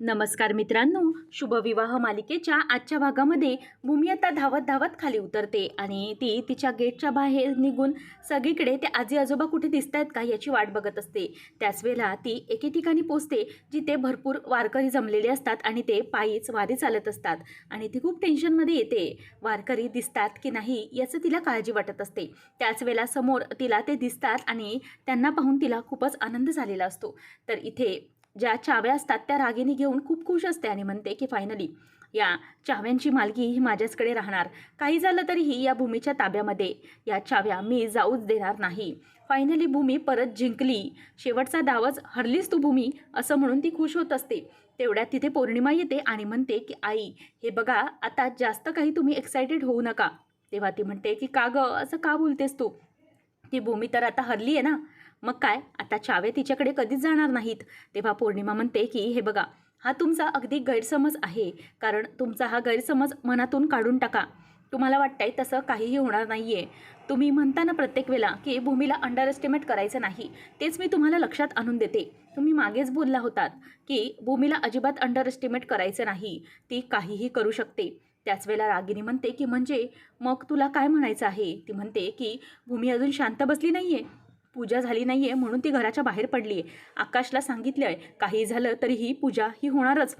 नमस्कार मित्रांनो शुभविवाह मालिकेच्या आजच्या भागामध्ये भूमी आता धावत धावत खाली उतरते आणि ती तिच्या गेटच्या बाहेर निघून सगळीकडे ते आजी आजोबा कुठे दिसत आहेत का याची वाट बघत असते. त्याच वेळेला ती एके ठिकाणी पोचते जिथे भरपूर वारकरी जमलेले असतात आणि ते पायीच वारी चालत असतात आणि ती खूप टेन्शनमध्ये येते. वारकरी दिसतात की नाही याचं तिला काळजी वाटत असते. त्याच वेळेला समोर तिला ते दिसतात आणि त्यांना पाहून तिला खूपच आनंद झालेला असतो. तर इथे ज्या चाव्या असतात त्या रागिनी घेऊन खूप खुश असते आणि म्हणते की फायनली या चाव्यांची मालकी ही माझ्याचकडे राहणार. काही झालं तरीही या भूमीच्या ताब्यामध्ये या चाव्या मी जाऊच देणार नाही. फायनली भूमी परत जिंकली. शेवटचा दावच हरलीस तू भूमी? असं म्हणून ती खुश होत असते. तेवढ्यात तिथे पौर्णिमा येते आणि म्हणते की आई हे बघा आता जास्त काही तुम्ही एक्सायटेड होऊ नका. तेव्हा ती म्हणते की का गं? असं का बोलतेस तू? ती भूमी तर आता हरली आहे ना. मग काय? आता चावे तिच्याकडे कधीच जाणार नाहीत. तेव्हा पौर्णिमा म्हणते की हे बघा हा तुमचा अगदी गैरसमज आहे. कारण तुमचा हा गैरसमज मनातून काढून टाका. तुम्हाला वाटतंय तसं काहीही होणार नाही आहे तुम्ही म्हणता ना प्रत्येक वेळेला की भूमीला अंडर एस्टिमेट करायचं नाही. तेच मी तुम्हाला लक्षात आणून देते. तुम्ही मागेच बोलला होतात की भूमीला अजिबात अंडर एस्टिमेट करायचं नाही. ती काहीही करू शकते. त्याच वेळेला रागिनी म्हणते की म्हणजे मग तुला काय म्हणायचं आहे? ती म्हणते की भूमी अजून शांत बसली नाही आहे पूजा झाली नाही आहे म्हणून ती घराच्या बाहेर पडली आहे आकाशला सांगितलं आहे काही झालं तरी ही पूजा ही होणारच.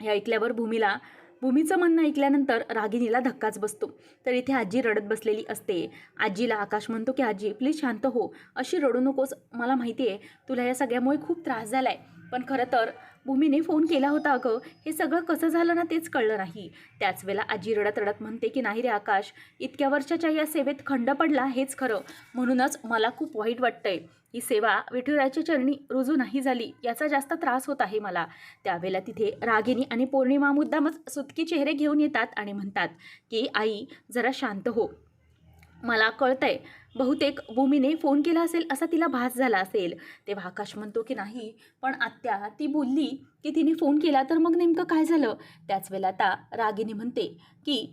हे ऐकल्यावर भूमीला भूमीचं म्हणणं ऐकल्यानंतर रागिनीला धक्काच बसतो. तर इथे आजी रडत बसलेली असते. आजीला आकाश म्हणतो की आजी प्लीज शांत हो. अशी रडू नकोस. मला माहिती आहे तुला या सगळ्यामुळे खूप त्रास झाला आहे पण खरं तर भूमीने फोन केला होता अगं. हे सगळं कसं झालं ना तेच कळलं नाही. त्याच वेळेला आजी रडत रडत म्हणते की नाही रे आकाश इतक्या वर्षाच्या या सेवेत खंड पडला हेच खरं. म्हणूनच मला खूप वाईट वाटतंय. ही सेवा विठुराच्या चरणी रुजू नाही झाली याचा जास्त त्रास होत आहे मला. त्यावेळेला तिथे रागिनी आणि पौर्णिमा मुद्दामच सुतकी चेहरे घेऊन येतात आणि म्हणतात की आई जरा शांत हो. मला कळतंय. बहुतेक भूमीने फोन केला असेल असा तिला भास झाला असेल. तेव्हा आकाश म्हणतो की नाही पण आत्या ती बोलली की तिने फोन केला तर मग नेमकं काय झालं? त्याच वेळेला आता रागिनी म्हणते की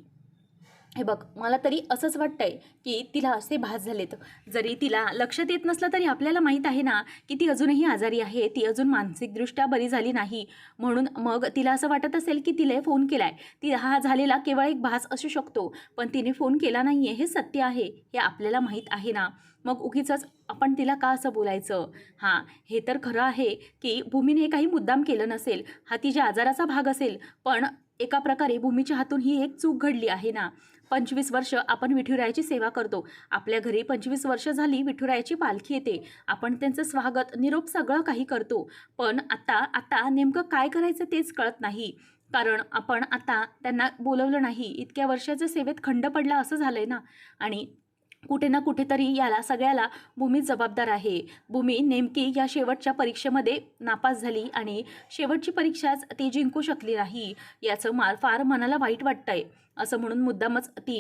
हे बघ मला तरी असंच वाटतंय की तिला असे भास झालेत. जरी तिला लक्षात येत नसलं तरी आपल्याला माहीत आहे ना की ती अजूनही आजारी आहे ती अजून मानसिकदृष्ट्या बरी झाली नाही. म्हणून मग तिला असं वाटत असेल की तिला फोन केलाय. ती हा झालेला केवळ एक भास असू शकतो पण तिने फोन केला नाही आहे हे सत्य आहे हे आपल्याला माहीत आहे ना. मग उगीच आपण तिला का असं बोलायचं? हां हे तर खरं आहे की भूमीने काही मुद्दाम केलं नसेल. हा तिच्या आजाराचा भाग असेल पण एका प्रकारे भूमीच्या हातून ही एक चूक घडली आहे ना. पंचवीस वर्ष आपण विठुरायाची सेवा करतो. आपल्या घरी पंचवीस वर्ष झाली विठुरायाची पालखी येते. आपण त्यांचं स्वागत निरोप सगळं काही करतो. पण आता आता नेमकं काय करायचं तेच कळत नाही. कारण आपण आता त्यांना बोलवलं नाही. इतक्या वर्षाच्या सेवेत खंड पडला असं झालं आहे ना. आणि कुठे ना कुठेतरी याला सगळ्याला भूमी जबाबदार आहे. भूमी नेमकी या शेवटच्या परीक्षेमध्ये नापास झाली आणि शेवटची परीक्षाच ती जिंकू शकली नाही. याचं मार फार मनाला वाईट वाटतंय. असं म्हणून मुद्दामच ती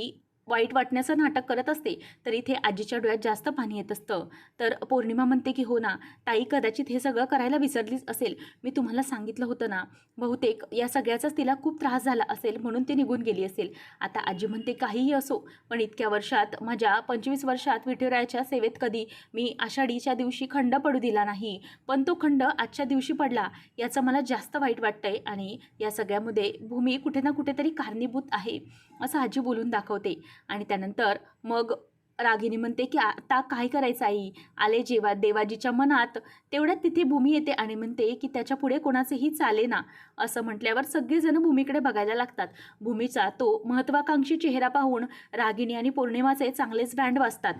वाईट वाटण्याचं नाटक करत असते तर इथे आजीच्या डोळ्यात जास्त पाणी येत असतं. तर पौर्णिमा म्हणते की हो ना ताई कदाचित हे सगळं करायला विसरलीच असेल. मी तुम्हाला सांगितलं होतं ना बहुतेक या सगळ्याचाच तिला खूप त्रास झाला असेल म्हणून ती निघून गेली असेल. आता आजी म्हणते काहीही असो पण इतक्या वर्षात माझ्या पंचवीस वर्षात विठुरायाच्या सेवेत कधी मी आषाढीच्या दिवशी खंड पडू दिला नाही पण तो खंड आजच्या दिवशी पडला याचं मला जास्त वाईट वाटतंय आणि या सगळ्यामध्ये भूमी कुठे ना कुठेतरी कारणीभूत आहे असं आजी बोलून दाखवते. आणि त्यानंतर मग रागिनी म्हणते की आता काय करायचं आई? आले जेव्हा देवाजीच्या मनात तेवढ्यात तिथे भूमी येते आणि म्हणते की त्याच्या पुढे कोणाचेही चाले ना. असं म्हटल्यावर सगळेजण भूमीकडे बघायला लागतात. भूमीचा तो महत्वाकांक्षी चेहरा पाहून रागिनी आणि पौर्णिमाचे चांगलेच बँड वाजतात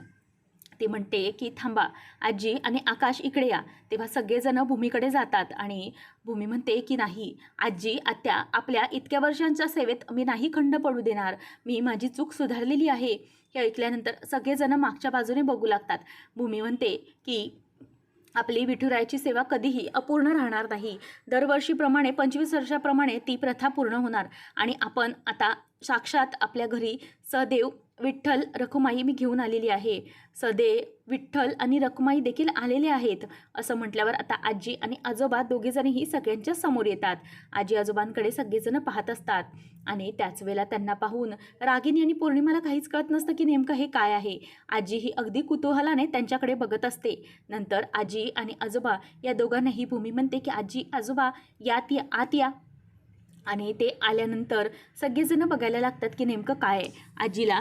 ती म्हणते की थांबा आजी आणि आकाश इकडे या. तेव्हा सगळेजण भूमीकडे जातात आणि भूमी म्हणते की नाही आजी आत्या आपल्या इतक्या वर्षांच्या सेवेत मी नाही खंड पडू देणार. मी माझी चूक सुधारलेली आहे. हे ऐकल्यानंतर सगळेजण मागच्या बाजूने बघू लागतात. भूमी म्हणते की आपली विठुरायाची सेवा कधीही अपूर्ण राहणार नाही. दरवर्षीप्रमाणे पंचवीस वर्षाप्रमाणे ती प्रथा पूर्ण होणार आणि आपण आता साक्षात आपल्या घरी सदेव विठ्ठल रखुमाई मी घेऊन आलेली आहे. सदेव विठ्ठल आणि रखुमाई देखील आलेले आहेत असं म्हटल्यावर आता आजी आणि आजोबा दोघेजणही सगळ्यांच्या समोर येतात. आजी आजोबांकडे सगळेजण पाहत असतात. आणि त्याच वेळेला त्यांना पाहून रागिनी आणि पौर्णिमाला काहीच कळत नसतं की नेमकं हे काय आहे. आजी ही अगदी कुतूहलाने त्यांच्याकडे बघत असते. नंतर आजी आणि आजोबा या दोघांनाही भूमी म्हणते की आजी आजोबा यात या आत या. आणि ते आल्यानंतर सगळेजण बघायला लागतात की नेमकं काय आहे. आजीला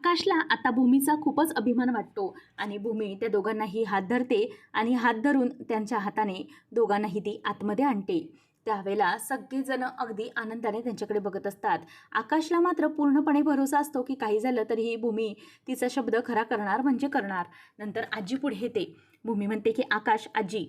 आकाशला आता भूमीचा खूपच अभिमान वाटतो आणि भूमी त्या दोघांनाही हात धरते आणि हात धरून त्यांच्या हाताने दोघांनाही ती आतमध्ये आणते. त्यावेळेला सगळेजण अगदी आनंदाने त्यांच्याकडे बघत असतात. आकाशला मात्र पूर्णपणे भरोसा असतो की काही झालं तरीही भूमी तिचा शब्द खरा करणार म्हणजे करणार. नंतर आजी पुढे येते. भूमी म्हणते की आकाश आजी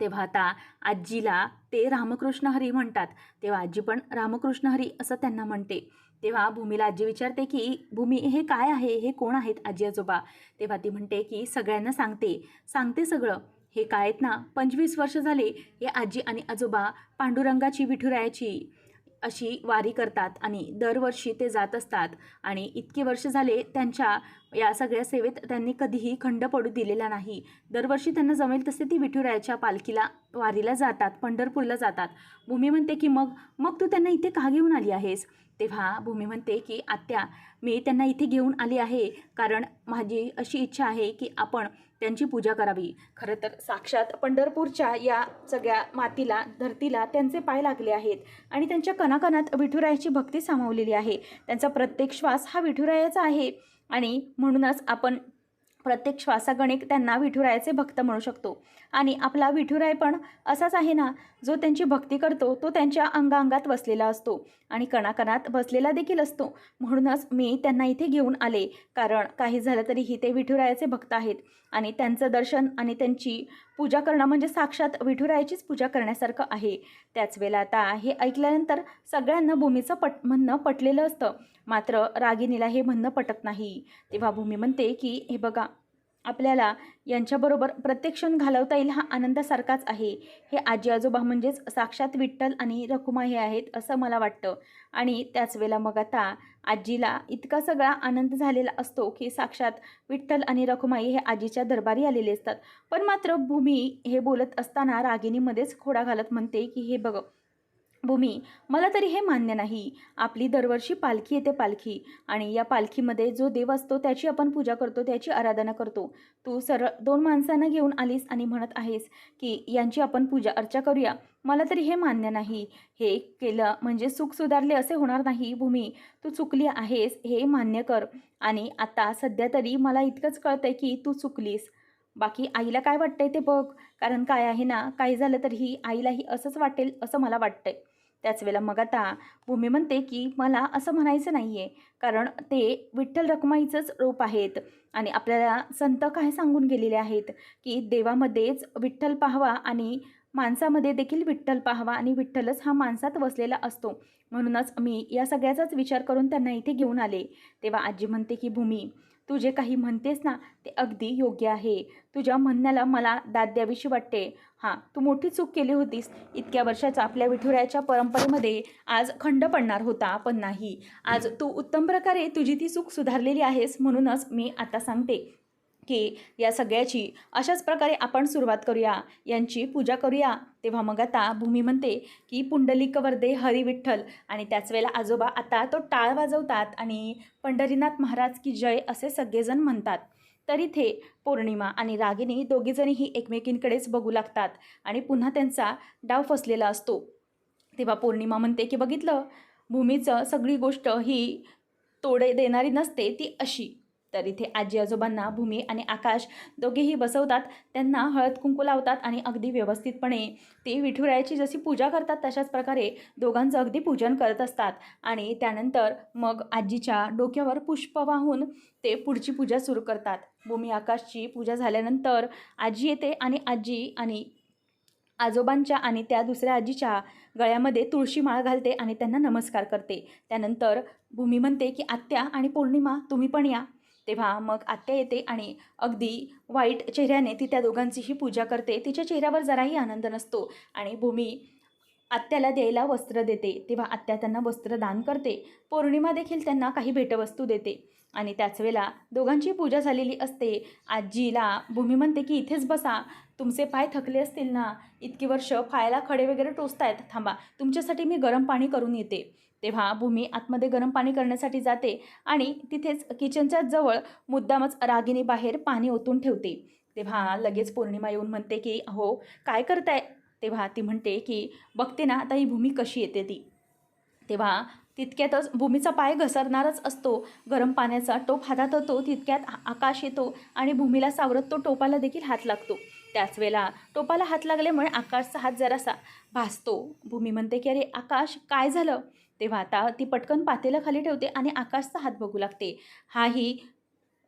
तेव्हा आता आजीला ते रामकृष्ण हरी म्हणतात. तेव्हा आजी पण रामकृष्ण हरी असं त्यांना म्हणते. तेव्हा भूमीला आजी विचारते की भूमी हे काय आहे? हे कोण आहेत आजी आजोबा? तेव्हा ती म्हणते की सगळ्यांना सांगते. सांगते सगळं. हे काय आहेत ना? पंचवीस वर्ष झाले हे आजी आणि आजोबा पांडुरंगाची विठुरायाची. अशी वारी करतात आणि दरवर्षी ते जात असतात. आणि इतके वर्ष झाले त्यांच्या या सगळ्या सेवेत त्यांनी कधीही खंड पडू दिलेला नाही. दरवर्षी त्यांना जमेल तसे ती विठुरायाच्या पालखीला वारीला जातात पंढरपूरला जातात. भूमी म्हणते की मग मग तू त्यांना इथे का घेऊन आली आहेस? तेव्हा भूमी म्हणते की आत्या मी त्यांना इथे घेऊन आली आहे. कारण माझी अशी इच्छा आहे की आपण त्यांची पूजा करावी. खरं तर साक्षात पंढरपूरच्या या सगळ्या मातीला धरतीला त्यांचे पाय लागले आहेत आणि त्यांच्या कणाकणात विठुरायाची भक्ती सामावलेली आहे. त्यांचा प्रत्येक श्वास हा विठुरायाचा आहे आणि म्हणूनच आपण प्रत्येक श्वासागणिक त्यांना विठुरायाचे भक्त म्हणू शकतो. आणि आपला विठुराय पण असाच आहे ना जो त्यांची भक्ती करतो तो त्यांच्या अंगांगात वसलेला असतो. आणि कणाकणात बसलेला देखील असतो. म्हणूनच मी त्यांना इथे घेऊन आले. कारण काही झालं तरीही ते विठुरायाचे भक्त आहेत. आणि त्यांचं दर्शन आणि त्यांची पूजा करणं म्हणजे साक्षात विठुरायाचीच पूजा करण्यासारखं आहे. त्याच वेळेला आता हे ऐकल्यानंतर सगळ्यांना भूमीचं पट म्हणणं पटलेलं असतं. मात्र रागिनीला हे म्हणणं पटत नाही. तेव्हा भूमी म्हणते की हे बघा आपल्याला यांच्याबरोबर प्रत्येक क्षण घालवता येईल हा आनंदासारखाच आहे. हे आजी आजोबा म्हणजेच साक्षात विठ्ठल आणि रखुमा हे आहेत असं मला वाटतं. आणि त्याच वेळेला मग आता आजीला इतका सगळा आनंद झालेला असतो की साक्षात विठ्ठल आणि रखुमाई हे आजीच्या दरबारी आलेले असतात. पण मात्र भूमी हे बोलत असताना रागिणीमध्येच खोडा घालत म्हणते की हे बघ भूमी मला तरी हे मान्य नाही. आपली दरवर्षी पालखी येते पालखी आणि या पालखीमध्ये जो देव असतो त्याची आपण पूजा करतो त्याची आराधना करतो. तू सरळ दोन माणसांना घेऊन आलीस आणि म्हणत आहेस की यांची आपण पूजा अर्चा करूया. मला तरी हे मान्य नाही. हे केलं म्हणजे सुख सुधारले असे होणार नाही भूमी. तू चुकली आहेस हे मान्य कर. आणि आता सध्या तरी मला इतकंच कळतंय की तू चुकलीस. बाकी आईला काय वाटतंय ते बघ. कारण काय आहे ना काही झालं तरीही आईलाही असंच वाटेल असं मला वाटतंय. त्याच वेळेला मग आता भूमी म्हणते की मला असं म्हणायचं नाही आहे कारण ते विठ्ठल रखुमाईचंच रूप आहेत आणि आपल्याला संत काय सांगून गेलेले आहेत की देवामध्येच विठ्ठल पाहावा आणि माणसामध्ये देखील विठ्ठल पाहावा आणि विठ्ठलच हा माणसात वसलेला असतो. म्हणूनच मी या सगळ्याचाच विचार करून त्यांना इथे घेऊन आले. तेव्हा आजी म्हणते की भूमी तू जे काही म्हणतेस ना ते अगदी योग्य आहे. तुझ्या म्हणण्याला मला दाद द्यावीशी वाटते. हां तू मोठी चूक केली होतीस. इतक्या वर्षाचा आपल्या विठुरायाच्या परंपरेमध्ये आज खंड पडणार होता पण नाही. आज तू उत्तम प्रकारे तुझी ती चूक सुधारलेली आहेस म्हणूनच मी आता सांगते. की या सगळ्याची अशाच प्रकारे आपण सुरुवात करूया. यांची पूजा करूया. तेव्हा मग आता भूमी म्हणते की पुंडलिक वर्दे हरी विठ्ठल. आणि त्याच वेळेला आजोबा आता तो टाळ वाजवतात आणि पंढरीनाथ महाराज की जय असे सगळेजण म्हणतात. तर इथे पौर्णिमा आणि रागिनी दोघीजणीही एकमेकींकडेच बघू लागतात आणि पुन्हा त्यांचा डाव फसलेला असतो. तेव्हा पौर्णिमा म्हणते की बघितलं? भूमीचं सगळी गोष्ट ही तोडे देणारी नसते ती अशी. तर इथे आजी आजोबांना भूमी आणि आकाश दोघेही बसवतात. त्यांना हळद कुंकू लावतात आणि अगदी व्यवस्थितपणे ते विठुरायाची जशी पूजा करतात तशाच प्रकारे दोघांचं अगदी पूजन करत असतात. आणि त्यानंतर मग आजीच्या डोक्यावर पुष्प वाहून ते पुढची पूजा सुरू करतात. भूमी आकाशची पूजा झाल्यानंतर आजी येते आणि आजी आणि आजोबांच्या आणि त्या दुसऱ्या आजीच्या गळ्यामध्ये तुळशी माळ घालते आणि त्यांना नमस्कार करते. त्यानंतर भूमी म्हणते की आत्या आणि पौर्णिमा तुम्ही पण या. तेव्हा मग आत्या येते आणि अगदी वाईट चेहऱ्याने ती त्या दोघांचीही पूजा करते. तिच्या चेहऱ्यावर जराही आनंद नसतो आणि भूमी आत्याला द्यायला वस्त्र देते. तेव्हा आत्या त्यांना वस्त्र दान करते. पौर्णिमा देखील त्यांना काही भेटवस्तू देते. आणि त्याच वेळेला दोघांची पूजा झालेली असते. आजीला भूमी म्हणते की इथेच बसा. तुमचे पाय थकले असतील ना? इतकी वर्ष पायाला खडे वगैरे टोचतायत. थांबा. तुमच्यासाठी मी गरम पाणी करून येते. तेव्हा भूमी आतमध्ये गरम पाणी करण्यासाठी जाते आणि तिथेच किचनच्या जवळ मुद्दामच रागिनी बाहेर पाणी ओतून ठेवते. तेव्हा लगेच पौर्णिमा येऊन म्हणते की अहो काय करताय? तेव्हा ती म्हणते की बघते ना आता ही भूमी कशी येते ती. तेव्हा तितक्यातच भूमीचा पाय घसरणारच असतो. गरम पाण्याचा टोप हातात होतो तितक्यात आकाश येतो आणि भूमीला सावरत तो टोपाला देखील हात लागतो. त्याच वेळेला टोपाला हात लागल्यामुळे आकाशचा हात जरासा भासतो. भूमी म्हणते की अरे आकाश काय झालं? तेव्हा आता ती पटकन पातेला खाली ठेवते आणि आकाशचा हात बघू लागते. हाही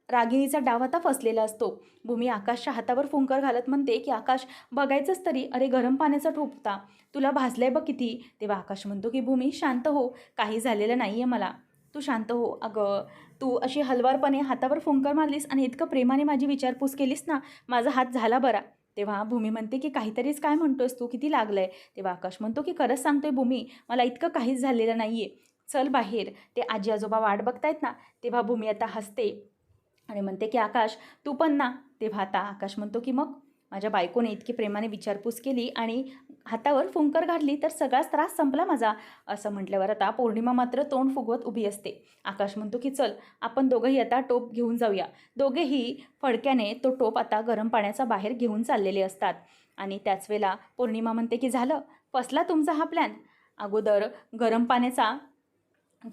रागिणीचा डाव आता फसलेला असतो. भूमी आकाशच्या हातावर फुंकर घालत म्हणते की आकाश बघायचंच तरी. अरे गरम पाण्याचा ठोपता. तुला भाजलंय बघ किती. तेव्हा आकाश म्हणतो की भूमी शांत हो. काही झालेलं नाही आहे मला. तू शांत हो. अगं तू अशी हलवारपणे हातावर फुंकर मारलीस आणि इतकं प्रेमाने माझी विचारपूस केलीस ना माझा हात झाला बरा. तेव्हा भूमी म्हणते की काहीतरीच काय म्हणतोयस तू? किती लागलंय? तेव्हा आकाश म्हणतो की खरंच सांगतोय भूमी मला इतकं काहीच झालेलं नाही आहे चल बाहेर. ते आजी आजोबा वाट बघतायत ना. तेव्हा भूमी आता हसते आणि म्हणते की आकाश तू पण ना. तेव्हा आता आकाश म्हणतो की मग? माझ्या बायकोने इतकी प्रेमाने विचारपूस केली आणि हातावर फुंकर घातली तर सगळाच त्रास संपला माझा. असं म्हटल्यावर आता पौर्णिमा मात्र तोंड फुगवत उभी असते. आकाश म्हणतो की चल आपण दोघंही आता टोप घेऊन जाऊया. दोघेही फडक्याने तो टोप आता गरम पाण्याचा बाहेर घेऊन चाललेले असतात. आणि त्याच वेळेला पौर्णिमा म्हणते की झालं फसला तुमचा हा प्लॅन अगोदर गरम पाण्याचा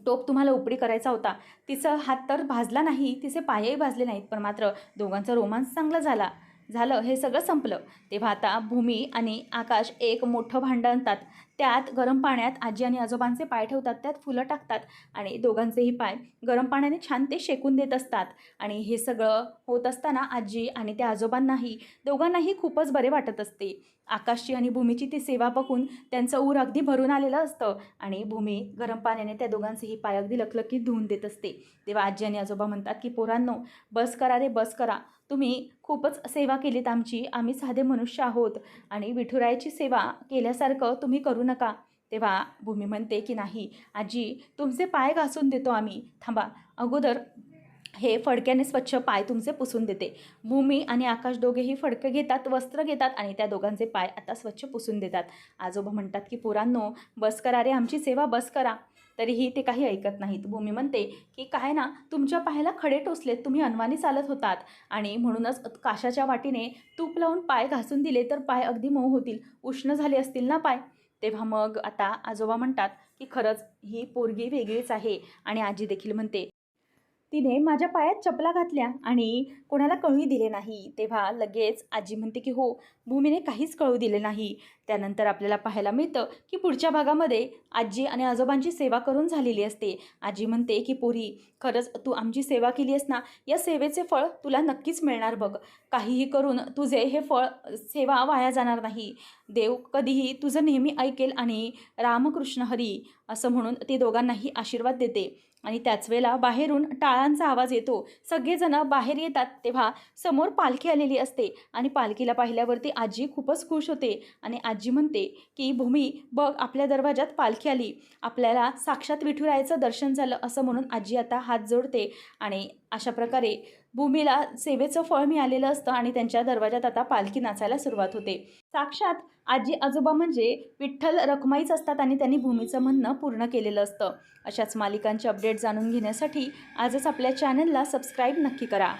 टोप तुम्हाला उपडी करायचा होता. तिचं हात तर भाजला नाही तिचे पायही भाजले नाहीत पण मात्र दोघांचा रोमांस चांगला झाला. झालं हे सगळं संपलं. तेव्हा आता भूमी आणि आकाश एक मोठं भांडं आणतात. त्यात गरम पाण्यात आजी आणि आजोबांचे पाय ठेवतात त्यात फुलं टाकतात आणि दोघांचेही पाय गरम पाण्याने छान ते शेकून देत असतात. आणि हे सगळं होत असताना आजी आणि त्या आजोबांनाही दोघांनाही खूपच बरे वाटत असते. आकाशची आणि भूमीची ती सेवा बघून त्यांचं ऊर अगदी भरून आलेलं असतं आणि भूमी गरम पाण्याने त्या दोघांचेही पाय अगदी लखलखीत धुवून देत असते. तेव्हा आजी आणि आजोबा म्हणतात की पोरांनो बस करा रे बस करा. तुम्ही खूपच सेवा केलीत आमची. आम्ही साधे मनुष्य आहोत. आणि विठुरायाची सेवा केल्यासारखं तुम्ही करू नका. तेव्हा भूमी म्हणते की नाही आजी तुमचे पाय घासून देतो आम्ही. थांबा. अगोदर हे फडक्याने स्वच्छ पाय तुमचे पुसून देते. भूमी आणि आकाश दोघेही फडकं घेतात वस्त्र घेतात आणि त्या दोघांचे पाय आता स्वच्छ पुसून देतात. आजोबा म्हणतात की पोरांनो बस करा रे आमची सेवा बस करा. तरीही ते काही ऐकत नाहीत. भूमी म्हणते की काय ना तुमच्या पायाला खडे टोचलेत तुम्ही अनवानी चालत होतात. आणि म्हणूनच काशाच्या वाटीने तूप लावून पाय घासून दिले तर पाय अगदी मऊ होतील. उष्ण झाले असतील ना पाय? तेव्हा मग आता आजोबा म्हणतात की खरंच ही पोरगी वेगळीच आहे. आणि आजी देखील म्हणते तिने माझ्या पायात चपला घातल्या आणि कोणाला कळूही दिले नाही. तेव्हा लगेच आजी म्हणते की हो भूमीने काहीच कळू दिले नाही. त्यानंतर आपल्याला पाहायला मिळतं की पुढच्या भागामध्ये आजी आणि आजोबांची सेवा करून झालेली असते. आजी म्हणते की पोरी खरंच तू आमची सेवा केली आहेस ना? या सेवेचे फळ तुला नक्कीच मिळणार बघ. काहीही करून तुझे हे फळ सेवा वाया जाणार नाही. देव कधीही तुझं नेहमी ऐकेल आणि रामकृष्ण हरी असं म्हणून ते दोघांनाही आशीर्वाद देते. आणि त्याच वेळेला बाहेरून टाळांचा आवाज येतो. सगळेजण बाहेर येतात तेव्हा समोर पालखी आलेली असते आणि पालखीला पाहिल्यावरती आजी खूपच खुश होते आणि आजी म्हणते की भूमी बघ आपल्या दरवाजात पालखी आली. आपल्याला साक्षात विठुरायाचं दर्शन झालं असं म्हणून आजी आता हात जोडते आणि अशा प्रकारे भूमीला सेवेचं फळ मिळालेलं असतं आणि त्यांच्या दरवाजात आता पालखी नाचायला सुरुवात होते. साक्षात आजी आजोबा म्हणजे विठ्ठल रखमाईच असतात आणि त्यांनी भूमीचं म्हणणं पूर्ण केलेलं असतं. अशाच मालिकांचे अपडेट जाणून घेण्यासाठी आजच आपल्या चॅनलला सबस्क्राईब नक्की करा.